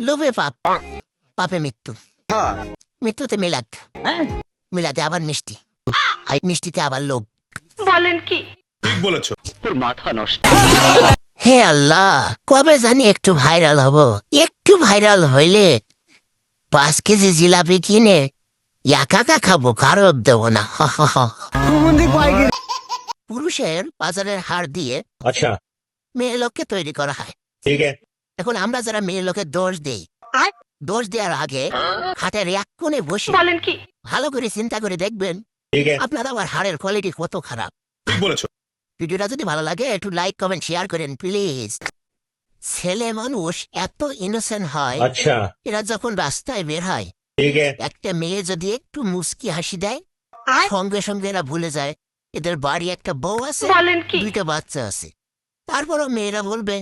লোভে পাপ পাপে মৃত্যু। মৃত্যুতে মিলাদ। মিলাতে আবার মিষ্টি। মিষ্টিতে আবার লোভ। বলেন কি? ঠিক বলেছ। তোর মাথা নষ্ট। হে আল্লাহ কবে জানি একটু ভাইরাল হব। একটু ভাইরাল হইলে পাঁচ কেজি জিলাপি কিনে একাকা খাব কারও দেব না। পুরুষের বাজারের হার দিয়ে আচ্ছা। মেয়ে লোককে তৈরি করা হয়। ঠিক আছে। এখন আমরা যারা মেয়ের লোকের দোষ দেই দোষ দেওয়ার আগে হাতে এক বসে। বলেন কি? ভালো করে চিন্তা করে দেখবেন আপনার আমার হাড়ের কোয়ালিটি কত খারাপ। বলেছ। ভিডিওটা যদি ভালো লাগে একটু লাইক কমেন্ট শেয়ার করেন প্লিজ ছেলে মানুষ এত ইনোসেন্ট হয় আচ্ছা। এরা যখন রাস্তায় বের হয় একটা মেয়ে যদি একটু মুস্কি হাসি দেয় সঙ্গে সঙ্গে এরা ভুলে যায়। এদের বাড়ি একটা বউ আছে দুইটা বাচ্চা আছে। তারপরও মেয়েরা বলবে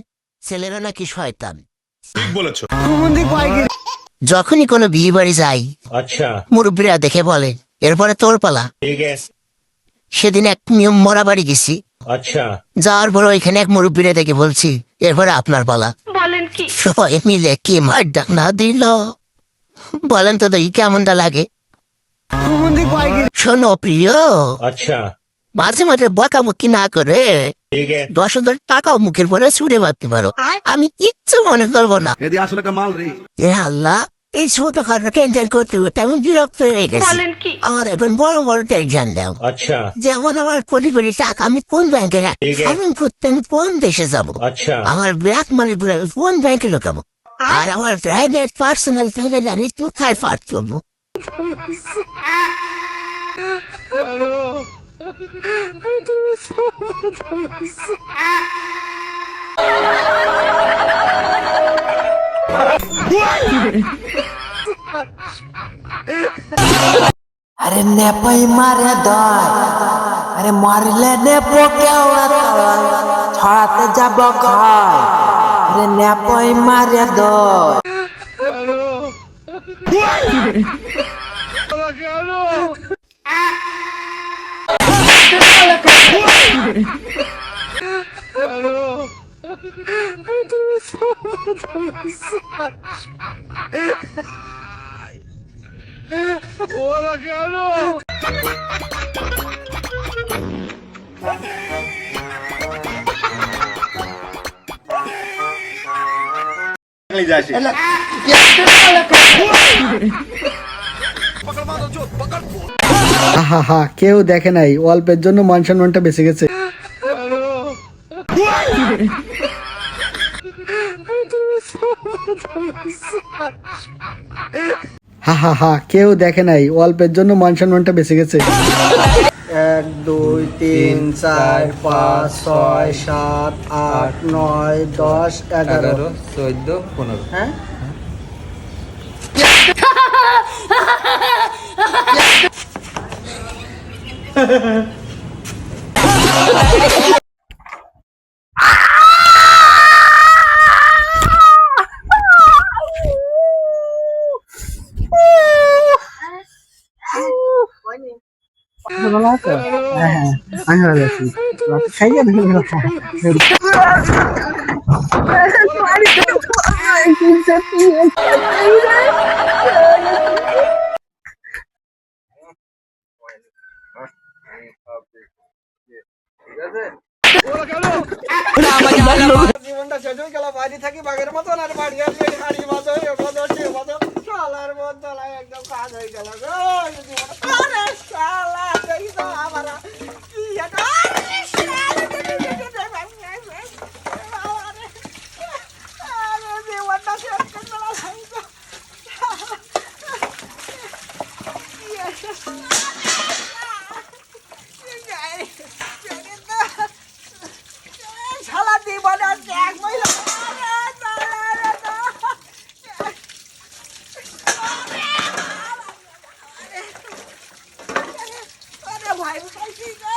ছেলেরা নাকি শয়তান। ঠিক বলেছ। যখনই কোনো বিয়ে বাড়ি যাই আচ্ছা। মুরব্বীরা দেখে বলে এরপরে তোর পালা। সেদিন এক নিয়ম মরা বাড়ি গেছি। আচ্ছা। যাওয়ার পর ওইখানে এক মুরব্বীরা দেখে বলছি এরপরে আপনার পালা। বলেন কি? সবাই মিলে কি মার ডাক না দিল। বলেন তো দেখি কেমনটা লাগে। শোনো প্রিয় আচ্ছা। মাঝে মাঝে বকামুকি না করে দশ হাজার টাকাও মুখের পরে ছুড়ে মারতে পারো। আমি কিচ্ছু মনে করব না। এ আল্লাহ এই ছোটখাটো টেনশন করতে করতে আমি বিরক্ত হয়ে গেছি। আমার এখন বড় বড় টেনশন দাও। আচ্ছা। যেমন আমার কোটি কোটি টাকা আমি কোন ব্যাংকে আমি করতে আমি কোন দেশে যাব? আমার ব্যাক মানি কোন ব্যাংকে ঢোকাবো আর? আমার প্রাইভেট পার্সোনাল প্রাইভেট আমি কোথায় পাঠ করব? আরে নেপাই মারে দয়। আরে মারলে নেপো কেউ ছড়াতে যাব খায় আরে নেপাই মারে দয়। হা হা কেউ দেখে নাই অল্পের জন্য মান সম্মানটা বেঁচে গেছে। হা হা হা কেউ দেখে নাই। অল্পের জন্য মান সম্মানটা বেঁচে গেছে। এক দুই তিন চার পাঁচ ছয় সাত আট নয় দশ এগারো চোদ্দ পনেরো। হ্যাঁ? ভালো আছো হ্যাঁ হ্যাঁ আমি ভালো আছি। খাইয়ে জীবনটা শেষ হয়ে গেল। বাড়ি থাকি বাঘের মতন, আর বাড়ি আসলে হাড়ি বাজো এ বাজো সে বাজো শালার তলায় একদম কাজ হয়ে গেল কি একটা আরে শালা, আরে, আরে জীবনটা শেষ করে দিলাম। শালা জীবনে আর এক মহিলা আরে ভাই খাইছি গো